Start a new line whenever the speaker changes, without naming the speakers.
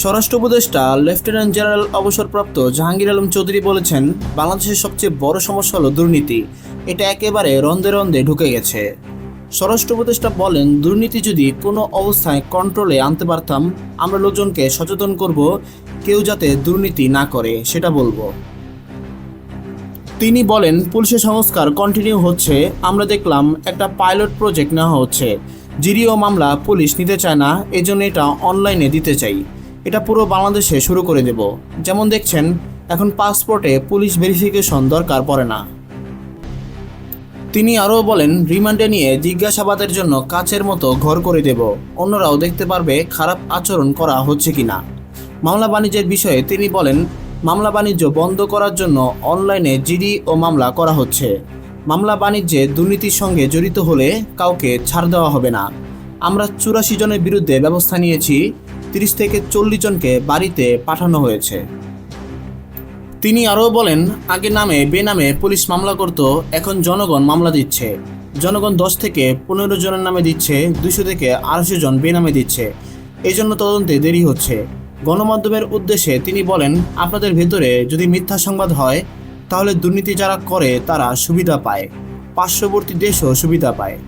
স্বরাষ্ট্র উপদেষ্টা, lieutenant general অবসরপ্রাপ্ত জাহাঙ্গীর আলম চৌধুরী বলেছেন, বাংলাদেশের সবচেয়ে বড় সমস্যা হলো দুর্নীতি। এটা একেবারে রন্ধে রন্ধে ঢুকে গেছে। স্বরাষ্ট্র উপদেষ্টা বলেন, দুর্নীতি যদি কোনো অবস্থায় কন্ট্রোলে আনতে পারতাম, আমরা লোকজনকে সচেতন করব, কেউ যাতে দুর্নীতি না করে, সেটা বলব। তিনি বলেন, পুলিশের সংস্কার কন্টিনিউ হচ্ছে, আমরা দেখলাম একটা পাইলট প্রজেক্ট নেওয়া হচ্ছে। জিডিও মামলা পুলিশ নিতে চায় না, এজন্য এটা অনলাইনে দিতে চাই। এটা পুরো বাংলাদেশে শুরু করে দেব। যেমন দেখছেন, এখন পাসপোর্টে পুলিশ ভেরিফিকেশন দরকার পড়ে না। তিনি আরও বলেন, রিমান্ডে নিয়ে জিজ্ঞাসাবাদের জন্য কাচের মতো ঘর করে দেব। অন্যরাও দেখতে পারবে খারাপ আচরণ করা হচ্ছে কিনা। মামলা বাণিজ্যের বিষয়ে তিনি বলেন, মামলা বাণিজ্য বন্ধ করার জন্য অনলাইনে জিডি ও মামলা করা হচ্ছে। মামলা বাণিজ্যে দুর্নীতির সঙ্গে জড়িত হলে কাউকে ছাড় দেওয়া হবে না। আমরা চুরাশি জনের বিরুদ্ধে ব্যবস্থা নিয়েছি তিরিশ থেকে চল্লিশ জনকে বাড়িতে পাঠানো হয়েছে। তিনি আরও বলেন, আগে নামে, বেনামে পুলিশ মামলা করত, এখন জনগণ মামলা দিচ্ছে। জনগণ দশ থেকে পনেরো জনের নামে দিচ্ছে দুশো থেকে আড়াইশো জন বেনামে দিচ্ছে। এই জন্য তদন্তে দেরি হচ্ছে। গণমাধ্যমের উদ্দেশ্যে তিনি বলেন, আপনাদের ভেতরে যদি মিথ্যা সংবাদ হয়, তাহলে দুর্নীতি যারা করে, তারা সুবিধা পায়। পার্শ্ববর্তী দেশও সুবিধা পায়।